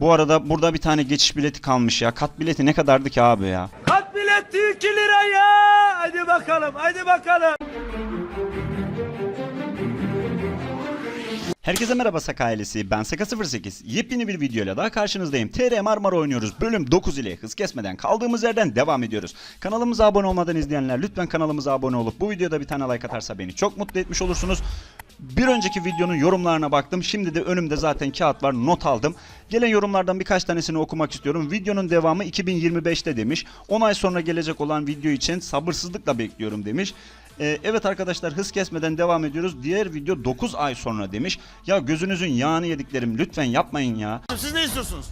Bu arada burada bir tane geçiş bileti kalmış ya. Kat bileti ne kadardı ki abi ya? Kat bileti 2 lira ya. Hadi bakalım, hadi bakalım. Herkese merhaba Saka ailesi. Ben Saka08. Yepyeni bir videoyla daha karşınızdayım. TR Marmara oynuyoruz. Bölüm 9 ile hız kesmeden kaldığımız yerden devam ediyoruz. Kanalımıza abone olmadan izleyenler lütfen kanalımıza abone olup bu videoda bir tane like atarsa beni çok mutlu etmiş olursunuz. Bir önceki videonun yorumlarına baktım. Şimdi de önümde zaten kağıt var. Not aldım. Gelen yorumlardan birkaç tanesini okumak istiyorum. Videonun devamı 2025'te demiş. 10 ay sonra gelecek olan video için sabırsızlıkla bekliyorum demiş. Ee, evet arkadaşlar hız kesmeden devam ediyoruz. Diğer video 9 ay sonra demiş. Ya gözünüzün yağını yediklerim lütfen yapmayın ya. Siz ne istiyorsunuz?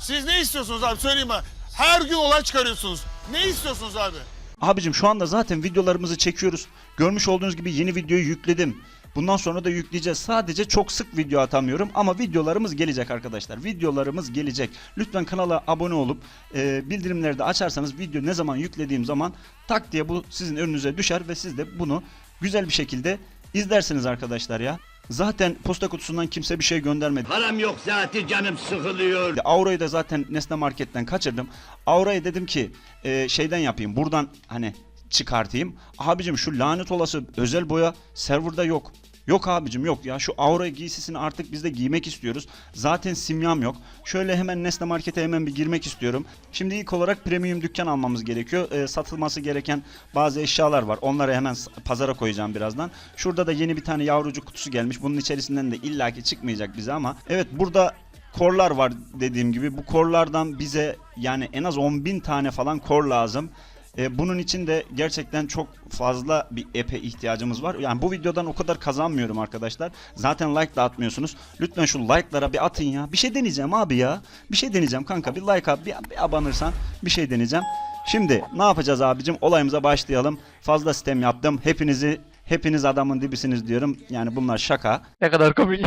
Siz ne istiyorsunuz abi söyleyin bana. Her gün olay çıkarıyorsunuz. Ne istiyorsunuz abi? Abicim şu anda zaten videolarımızı çekiyoruz. Görmüş olduğunuz gibi yeni videoyu yükledim. Bundan sonra da yükleyeceğiz. Sadece çok sık video atamıyorum ama videolarımız gelecek arkadaşlar. Videolarımız gelecek. Lütfen kanala abone olup e, bildirimleri de açarsanız video ne zaman yüklediğim zaman tak diye bu sizin önünüze düşer ve siz de bunu güzel bir şekilde izlersiniz arkadaşlar ya. Zaten posta kutusundan kimse bir şey göndermedi. Param yok zaten canım sıkılıyor. Aura'yı da zaten Nesne Market'ten kaçırdım. Aura'yı dedim ki e, şeyden yapayım. Buradan hani çıkartayım. Abicim şu lanet olası özel boya serverda yok. Yok abicim yok ya şu Aura giysisini artık biz de giymek istiyoruz. Zaten simyam yok. Şöyle hemen Nesne Market'e hemen bir girmek istiyorum. Şimdi ilk olarak premium dükkan almamız gerekiyor. E, satılması gereken bazı eşyalar var. Onları hemen pazara koyacağım birazdan. Şurada da yeni bir tane yavrucu kutusu gelmiş. Bunun içerisinden de illaki çıkmayacak bize ama. Evet burada korlar var dediğim gibi. Bu korlardan bize yani en az 10.000 tane falan kor lazım. E, bunun için de gerçekten çok fazla bir epe ihtiyacımız var. Yani bu videodan o kadar kazanmıyorum arkadaşlar. Zaten like da atmıyorsunuz. Lütfen şu like'lara bir atın ya. Bir şey deneyeceğim abi ya. Bir şey deneyeceğim kanka. Bir like at, bir, bir abanırsan bir şey deneyeceğim. Şimdi ne yapacağız abicim? Olayımıza başlayalım. Fazla sistem yaptım. Hepinizi hepiniz adamın dibisiniz diyorum. Yani bunlar şaka. Ne kadar komik.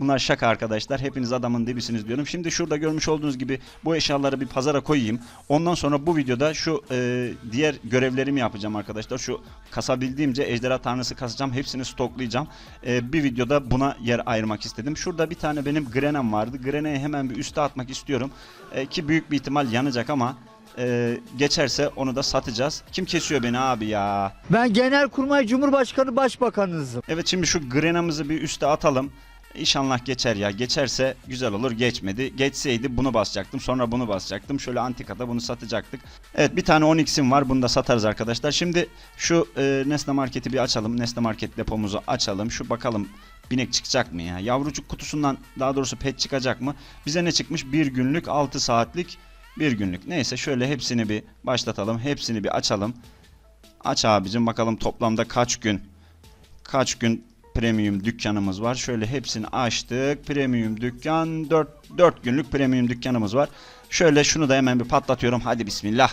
Bunlar şaka arkadaşlar. Hepiniz adamın dibisiniz diyorum. Şimdi şurada görmüş olduğunuz gibi bu eşyaları bir pazara koyayım. Ondan sonra bu videoda şu e, diğer görevlerimi yapacağım arkadaşlar. Şu kasabildiğimce ejderha tanrısı kasacağım. Hepsini stoklayacağım. E, bir videoda buna yer ayırmak istedim. Şurada bir tane benim grenem vardı. Grene'yi hemen bir üste atmak istiyorum. E, ki büyük bir ihtimal yanacak ama e, geçerse onu da satacağız. Kim kesiyor beni abi ya? Ben Genelkurmay Cumhurbaşkanı Başbakanınızım. Evet şimdi şu grenamızı bir üste atalım. İnşallah geçer ya. Geçerse güzel olur. Geçmedi. Geçseydi bunu basacaktım. Sonra bunu basacaktım. Şöyle antikada bunu satacaktık. Evet bir tane 10x'im var. Bunu da satarız arkadaşlar. Şimdi şu e, Nesne Market'i bir açalım. Nesne Market depomuzu açalım. Şu bakalım binek çıkacak mı ya? Yavrucuk kutusundan daha doğrusu pet çıkacak mı? Bize ne çıkmış? Bir günlük 6 saatlik bir günlük. Neyse şöyle hepsini bir başlatalım. Hepsini bir açalım. Aç abicim bakalım toplamda kaç gün kaç gün premium dükkanımız var. Şöyle hepsini açtık. Premium dükkan 4 4 günlük premium dükkanımız var. Şöyle şunu da hemen bir patlatıyorum. Hadi bismillah.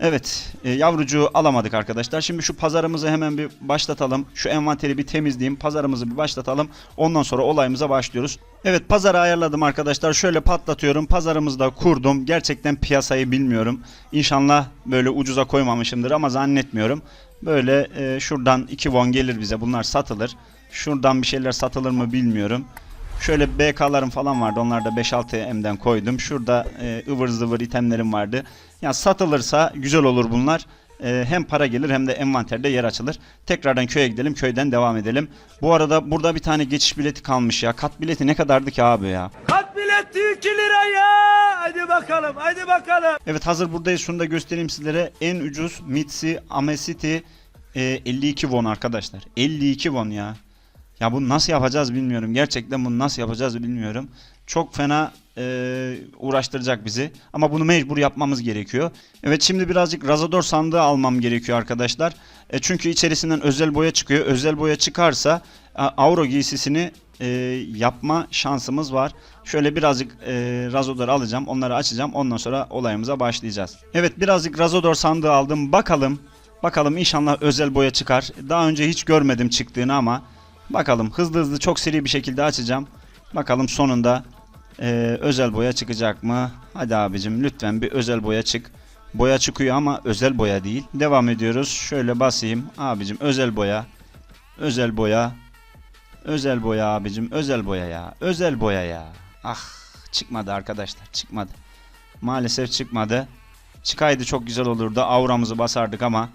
Evet, e, yavrucuğu alamadık arkadaşlar. Şimdi şu pazarımızı hemen bir başlatalım. Şu envanteri bir temizleyeyim. Pazarımızı bir başlatalım. Ondan sonra olayımıza başlıyoruz. Evet, pazarı ayarladım arkadaşlar. Şöyle patlatıyorum. Pazarımızı da kurdum. Gerçekten piyasayı bilmiyorum. İnşallah böyle ucuza koymamışımdır ama zannetmiyorum. Böyle e, şuradan 2 won gelir bize. Bunlar satılır. Şuradan bir şeyler satılır mı bilmiyorum. Şöyle BK'larım falan vardı. Onları da 5-6 M'den koydum. Şurada e, ıvır zıvır itemlerim vardı. Ya satılırsa güzel olur bunlar. E, hem para gelir hem de envanterde yer açılır. Tekrardan köye gidelim. Köyden devam edelim. Bu arada burada bir tane geçiş bileti kalmış ya. Kat bileti ne kadardı ki abi ya? Kat bileti 2 lira ya. Hadi bakalım, hadi bakalım. Evet hazır buradayız. Şunu da göstereyim sizlere. En ucuz Mitsi Amesiti e, 52 won arkadaşlar. 52 won ya. Ya bunu nasıl yapacağız bilmiyorum. Gerçekten bunu nasıl yapacağız bilmiyorum. Çok fena e, uğraştıracak bizi. Ama bunu mecbur yapmamız gerekiyor. Evet şimdi birazcık Razador sandığı almam gerekiyor arkadaşlar. E, çünkü içerisinden özel boya çıkıyor. Özel boya çıkarsa Auro giysisini e, yapma şansımız var. Şöyle birazcık e, Razodor alacağım. Onları açacağım. Ondan sonra olayımıza başlayacağız. Evet birazcık Razodor sandığı aldım. Bakalım. Bakalım inşallah özel boya çıkar. Daha önce hiç görmedim çıktığını ama bakalım hızlı hızlı çok seri bir şekilde açacağım. Bakalım sonunda e, özel boya çıkacak mı? Hadi abicim lütfen bir özel boya çık. Boya çıkıyor ama özel boya değil. Devam ediyoruz. Şöyle basayım. Abicim özel boya. Özel boya. Özel boya abicim. Özel boya ya. Özel boya ya. Ah çıkmadı arkadaşlar. Çıkmadı. Maalesef çıkmadı. Çıkaydı çok güzel olurdu. Auramızı basardık ama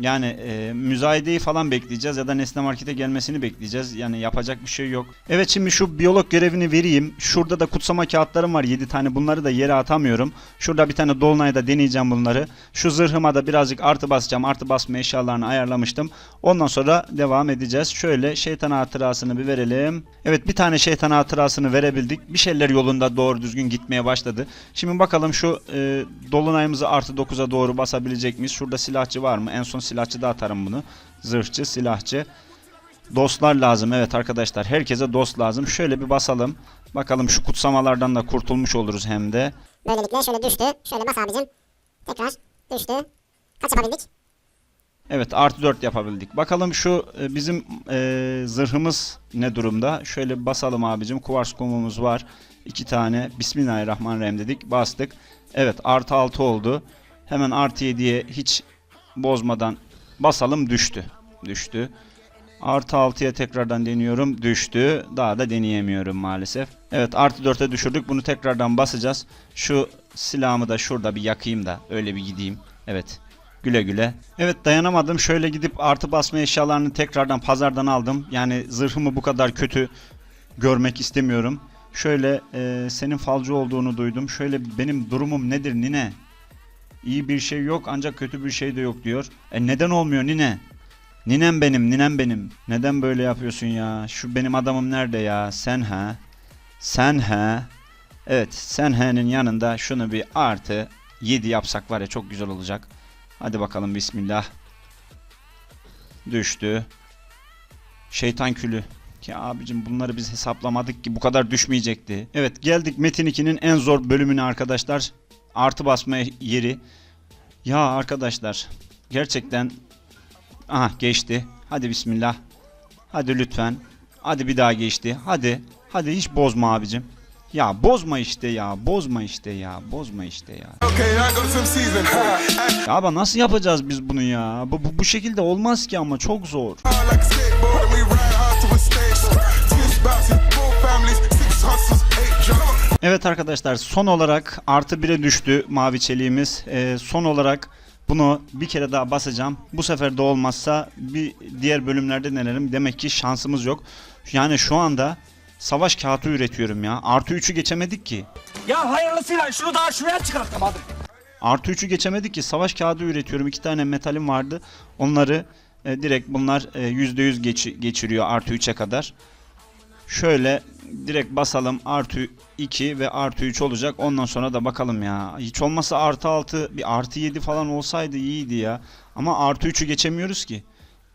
yani e, müzayedeyi falan bekleyeceğiz ya da Nesne Market'e gelmesini bekleyeceğiz. Yani yapacak bir şey yok. Evet şimdi şu biyolog görevini vereyim. Şurada da kutsama kağıtlarım var 7 tane. Bunları da yere atamıyorum. Şurada bir tane dolunayda deneyeceğim bunları. Şu zırhıma da birazcık artı basacağım. Artı basma eşyalarını ayarlamıştım. Ondan sonra devam edeceğiz. Şöyle şeytan hatırasını bir verelim. Evet bir tane şeytan hatırasını verebildik. Bir şeyler yolunda doğru düzgün gitmeye başladı. Şimdi bakalım şu e, dolunayımızı artı 9'a doğru basabilecek miyiz? Şurada silahçı var mı? En son silahçı da atarım bunu. Zırhçı, silahçı. Dostlar lazım evet arkadaşlar. Herkese dost lazım. Şöyle bir basalım. Bakalım şu kutsamalardan da kurtulmuş oluruz hem de. Böylelikle şöyle düştü. Şöyle bas abicim. Tekrar düştü. Kaç yapabildik? Evet artı 4 yapabildik. Bakalım şu e, bizim e, zırhımız ne durumda? Şöyle basalım abicim. Kuvars kumumuz var. iki tane. Bismillahirrahmanirrahim dedik. Bastık. Evet artı 6 oldu. Hemen artı 7'ye hiç bozmadan basalım düştü. Düştü. Artı 6'ya tekrardan deniyorum. Düştü. Daha da deneyemiyorum maalesef. Evet artı 4'e düşürdük. Bunu tekrardan basacağız. Şu silahımı da şurada bir yakayım da öyle bir gideyim. Evet. Güle güle. Evet dayanamadım. Şöyle gidip artı basma eşyalarını tekrardan pazardan aldım. Yani zırhımı bu kadar kötü görmek istemiyorum. Şöyle e, senin falcı olduğunu duydum. Şöyle benim durumum nedir nine? İyi bir şey yok ancak kötü bir şey de yok diyor. E neden olmuyor nine? Ninem benim, ninem benim. Neden böyle yapıyorsun ya? Şu benim adamım nerede ya? Sen ha? Sen ha? Evet, sen ha'nın yanında şunu bir artı 7 yapsak var ya çok güzel olacak. Hadi bakalım bismillah. Düştü. Şeytan külü. Ki abicim bunları biz hesaplamadık ki bu kadar düşmeyecekti. Evet geldik Metin 2'nin en zor bölümüne arkadaşlar. Artı basma yeri. Ya arkadaşlar gerçekten aha geçti. Hadi bismillah. Hadi lütfen. Hadi bir daha geçti. Hadi. Hadi hiç bozma abicim. Ya bozma işte ya. Bozma işte ya. Bozma işte ya. Ya ama nasıl yapacağız biz bunu ya? Bu, bu, bu şekilde olmaz ki ama çok zor. Evet arkadaşlar son olarak artı 1'e düştü mavi çeliğimiz. Ee, son olarak bunu bir kere daha basacağım. Bu sefer de olmazsa bir diğer bölümlerde denerim. Demek ki şansımız yok. Yani şu anda savaş kağıtı üretiyorum ya. Artı 3'ü geçemedik ki. Ya hayırlısıyla şunu daha şuraya çıkartamadım. Artı 3'ü geçemedik ki savaş kağıdı üretiyorum. İki tane metalim vardı. Onları e, direkt bunlar e, %100 geç, geçiriyor artı 3'e kadar. Şöyle direkt basalım artı 2 ve artı 3 olacak. Ondan sonra da bakalım ya. Hiç olmazsa artı 6 bir artı 7 falan olsaydı iyiydi ya. Ama artı 3'ü geçemiyoruz ki.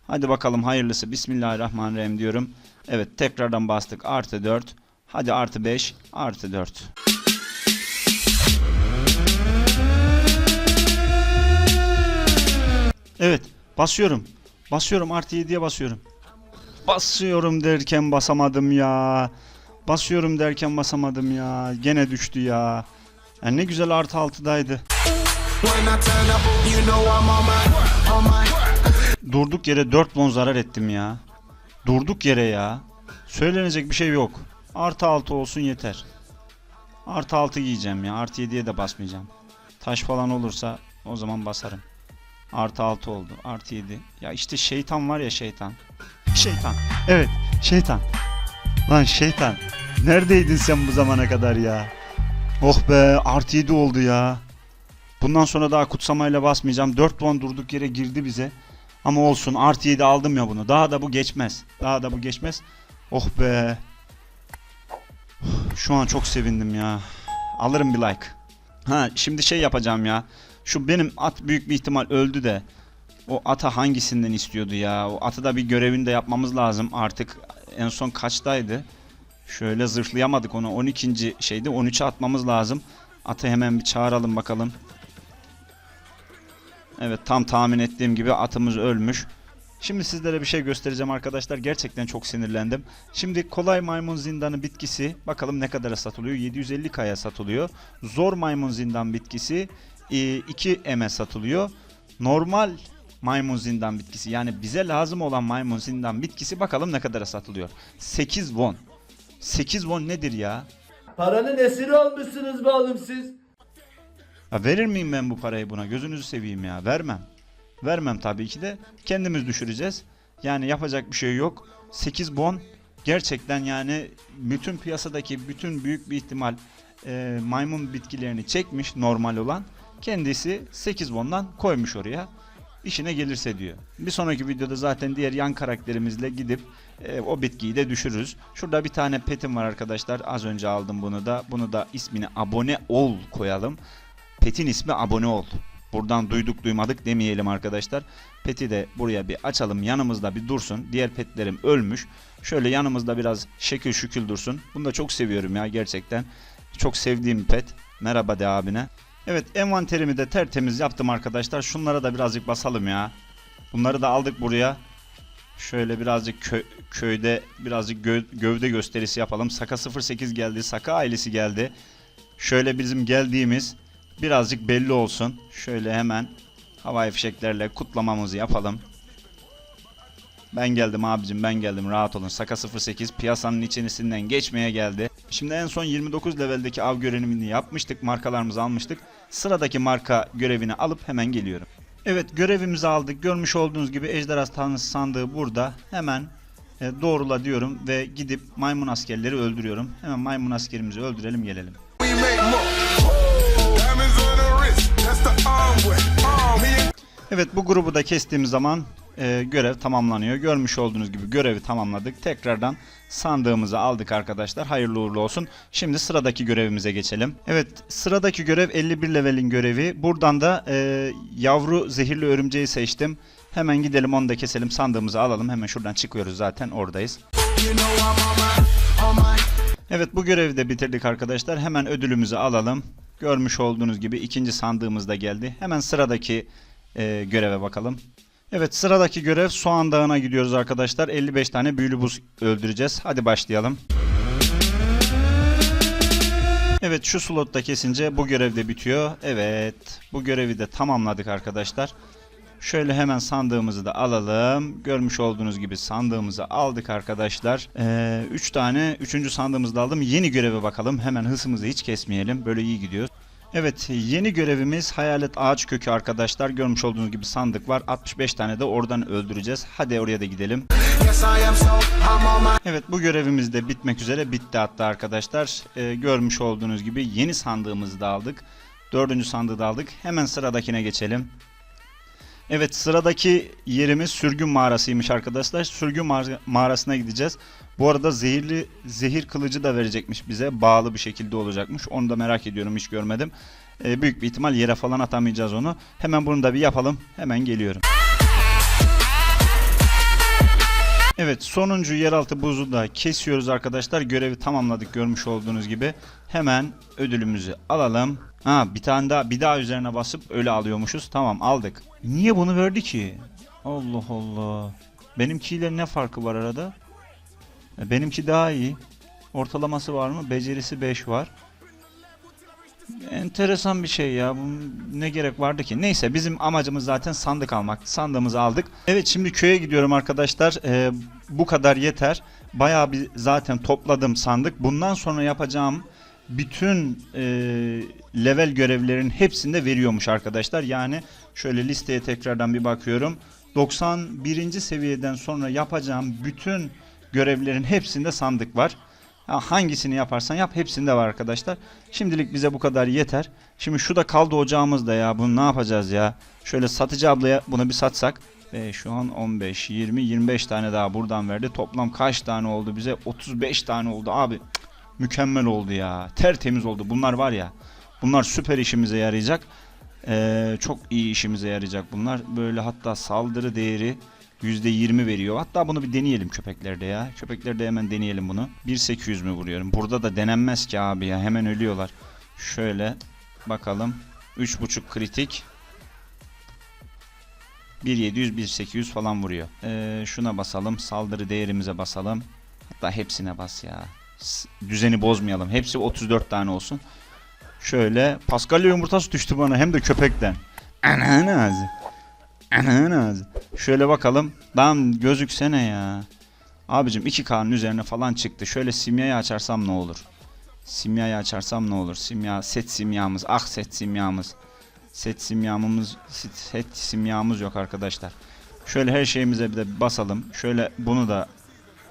Hadi bakalım hayırlısı. Bismillahirrahmanirrahim diyorum. Evet tekrardan bastık. Artı 4. Hadi artı 5. Artı 4. Evet basıyorum. Basıyorum artı 7'ye basıyorum. Basıyorum derken basamadım ya. Basıyorum derken basamadım ya. Gene düştü ya. Ya ne güzel artı 6'daydı. Durduk yere 4 won zarar ettim ya. Durduk yere ya. Söylenecek bir şey yok. Artı 6 olsun yeter. Artı 6 giyeceğim ya. Artı 7'ye de basmayacağım. Taş falan olursa o zaman basarım. Artı 6 oldu. Artı 7. Ya işte şeytan var ya şeytan. Şeytan. Evet şeytan. Lan şeytan. Neredeydin sen bu zamana kadar ya? Oh be artı 7 oldu ya. Bundan sonra daha kutsamayla basmayacağım. 4 puan durduk yere girdi bize. Ama olsun artı 7 aldım ya bunu. Daha da bu geçmez. Daha da bu geçmez. Oh be. Şu an çok sevindim ya. Alırım bir like. Ha şimdi şey yapacağım ya. Şu benim at büyük bir ihtimal öldü de. O ata hangisinden istiyordu ya? O atı da bir görevini de yapmamız lazım. Artık en son kaçtaydı? Şöyle zırhlayamadık onu. 12. şeydi. 13'e atmamız lazım. Atı hemen bir çağıralım bakalım. Evet tam tahmin ettiğim gibi atımız ölmüş. Şimdi sizlere bir şey göstereceğim arkadaşlar. Gerçekten çok sinirlendim. Şimdi kolay maymun zindanı bitkisi bakalım ne kadara satılıyor? 750 kaya satılıyor. Zor maymun zindan bitkisi 2 eme satılıyor. Normal maymun zindan bitkisi. Yani bize lazım olan maymun zindan bitkisi bakalım ne kadara satılıyor. 8 won. 8 won nedir ya? Paranın esiri olmuşsunuz be oğlum siz. Ya verir miyim ben bu parayı buna? Gözünüzü seveyim ya. Vermem. Vermem tabii ki de. Kendimiz düşüreceğiz. Yani yapacak bir şey yok. 8 bon gerçekten yani bütün piyasadaki bütün büyük bir ihtimal e, maymun bitkilerini çekmiş normal olan. Kendisi 8 bondan koymuş oraya. İşine gelirse diyor. Bir sonraki videoda zaten diğer yan karakterimizle gidip e, o bitkiyi de düşürürüz. Şurada bir tane petim var arkadaşlar. Az önce aldım bunu da. Bunu da ismini abone ol koyalım. Pet'in ismi abone ol. Buradan duyduk duymadık demeyelim arkadaşlar. Pet'i de buraya bir açalım yanımızda bir dursun. Diğer petlerim ölmüş. Şöyle yanımızda biraz şekil şükül dursun. Bunu da çok seviyorum ya gerçekten. Çok sevdiğim pet. Merhaba de abine. Evet envanterimi de tertemiz yaptım arkadaşlar. Şunlara da birazcık basalım ya. Bunları da aldık buraya. Şöyle birazcık kö- köyde birazcık gö- gövde gösterisi yapalım. Saka 08 geldi. Saka ailesi geldi. Şöyle bizim geldiğimiz birazcık belli olsun. Şöyle hemen havai fişeklerle kutlamamızı yapalım. Ben geldim abicim ben geldim rahat olun. Saka 08 piyasanın içerisinden geçmeye geldi. Şimdi en son 29 leveldeki av görevini yapmıştık. Markalarımızı almıştık. Sıradaki marka görevini alıp hemen geliyorum. Evet görevimizi aldık. Görmüş olduğunuz gibi ejderha tanrısı sandığı burada. Hemen e, doğrula diyorum ve gidip maymun askerleri öldürüyorum. Hemen maymun askerimizi öldürelim gelelim. Evet bu grubu da kestiğimiz zaman e, görev tamamlanıyor. Görmüş olduğunuz gibi görevi tamamladık. Tekrardan sandığımızı aldık arkadaşlar. Hayırlı uğurlu olsun. Şimdi sıradaki görevimize geçelim. Evet sıradaki görev 51 levelin görevi. Buradan da e, yavru zehirli örümceği seçtim. Hemen gidelim onu da keselim sandığımızı alalım. Hemen şuradan çıkıyoruz zaten oradayız. Evet bu görevi de bitirdik arkadaşlar. Hemen ödülümüzü alalım. Görmüş olduğunuz gibi ikinci sandığımız da geldi. Hemen sıradaki e, göreve bakalım. Evet sıradaki görev Soğan Dağı'na gidiyoruz arkadaşlar. 55 tane büyülü buz öldüreceğiz. Hadi başlayalım. Evet şu slotta kesince bu görev de bitiyor. Evet bu görevi de tamamladık arkadaşlar. Şöyle hemen sandığımızı da alalım. Görmüş olduğunuz gibi sandığımızı aldık arkadaşlar. 3 tane 3. sandığımızı da aldım. Yeni göreve bakalım. Hemen hızımızı hiç kesmeyelim. Böyle iyi gidiyor. Evet yeni görevimiz hayalet ağaç kökü arkadaşlar. Görmüş olduğunuz gibi sandık var. 65 tane de oradan öldüreceğiz. Hadi oraya da gidelim. Evet bu görevimiz de bitmek üzere. Bitti hatta arkadaşlar. Ee, görmüş olduğunuz gibi yeni sandığımızı da aldık. Dördüncü sandığı da aldık. Hemen sıradakine geçelim. Evet sıradaki yerimiz sürgün mağarasıymış arkadaşlar. Sürgün mağara- mağarasına gideceğiz. Bu arada zehirli zehir kılıcı da verecekmiş bize. Bağlı bir şekilde olacakmış. Onu da merak ediyorum hiç görmedim. Ee, büyük bir ihtimal yere falan atamayacağız onu. Hemen bunu da bir yapalım. Hemen geliyorum. Evet sonuncu yeraltı buzu da kesiyoruz arkadaşlar. Görevi tamamladık görmüş olduğunuz gibi. Hemen ödülümüzü alalım. Ha bir tane daha bir daha üzerine basıp öyle alıyormuşuz. Tamam aldık. Niye bunu verdi ki? Allah Allah. Benimkiyle ne farkı var arada? Benimki daha iyi. Ortalaması var mı? Becerisi 5 var. Enteresan bir şey ya. Bunun ne gerek vardı ki? Neyse bizim amacımız zaten sandık almak. Sandığımızı aldık. Evet şimdi köye gidiyorum arkadaşlar. Ee, bu kadar yeter. Bayağı bir zaten topladım sandık. Bundan sonra yapacağım bütün e, level görevlerin hepsinde veriyormuş arkadaşlar. Yani şöyle listeye tekrardan bir bakıyorum. 91. seviyeden sonra yapacağım bütün görevlerin hepsinde sandık var. Ha, hangisini yaparsan yap hepsinde var arkadaşlar. Şimdilik bize bu kadar yeter. Şimdi şu da kaldı ocağımızda ya. Bunu ne yapacağız ya? Şöyle satıcı ablaya bunu bir satsak. Ve şu an 15, 20, 25 tane daha buradan verdi. Toplam kaç tane oldu bize? 35 tane oldu abi. Mükemmel oldu ya. Tertemiz oldu. Bunlar var ya. Bunlar süper işimize yarayacak. Ee, çok iyi işimize yarayacak bunlar. Böyle hatta saldırı değeri %20 veriyor. Hatta bunu bir deneyelim köpeklerde ya. Köpeklerde hemen deneyelim bunu. 1.800 mü vuruyorum? Burada da denenmez ki abi ya. Hemen ölüyorlar. Şöyle bakalım. 3.5 kritik. 1.700 1.800 falan vuruyor. Ee, şuna basalım. Saldırı değerimize basalım. Hatta hepsine bas ya. Düzeni bozmayalım. Hepsi 34 tane olsun. Şöyle Paskalya yumurtası düştü bana hem de köpekten. Ananı ağzı. Şöyle bakalım. Lan gözüksene ya. Abicim 2K'nın üzerine falan çıktı. Şöyle simyayı açarsam ne olur? Simyayı açarsam ne olur? Simya, set simyamız. Ah set simyamız. Set simyamımız, set simyamız yok arkadaşlar. Şöyle her şeyimize bir de basalım. Şöyle bunu da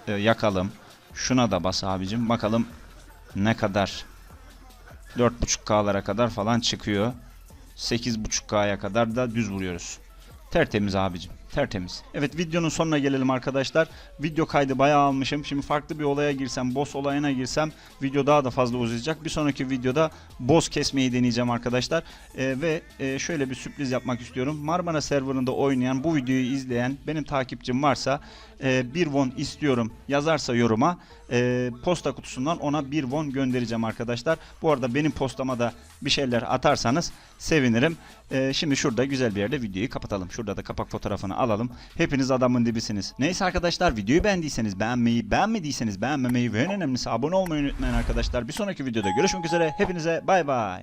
e, yakalım. Şuna da bas abicim. Bakalım ne kadar 4.5K'lara kadar falan çıkıyor. 8.5K'ya kadar da düz vuruyoruz. Tertemiz abicim. Tertemiz. Evet videonun sonuna gelelim arkadaşlar. Video kaydı bayağı almışım. Şimdi farklı bir olaya girsem, boss olayına girsem video daha da fazla uzayacak. Bir sonraki videoda boss kesmeyi deneyeceğim arkadaşlar. Ee, ve e, şöyle bir sürpriz yapmak istiyorum. Marmara serverında oynayan, bu videoyu izleyen benim takipçim varsa e, bir won istiyorum yazarsa yoruma e, posta kutusundan ona bir won göndereceğim arkadaşlar. Bu arada benim postama da bir şeyler atarsanız sevinirim. E, şimdi şurada güzel bir yerde videoyu kapatalım. Şurada da kapak fotoğrafını alalım. Hepiniz adamın dibisiniz. Neyse arkadaşlar videoyu beğendiyseniz beğenmeyi, beğenmediyseniz beğenmemeyi ve en önemlisi abone olmayı unutmayın arkadaşlar. Bir sonraki videoda görüşmek üzere. Hepinize bay bay.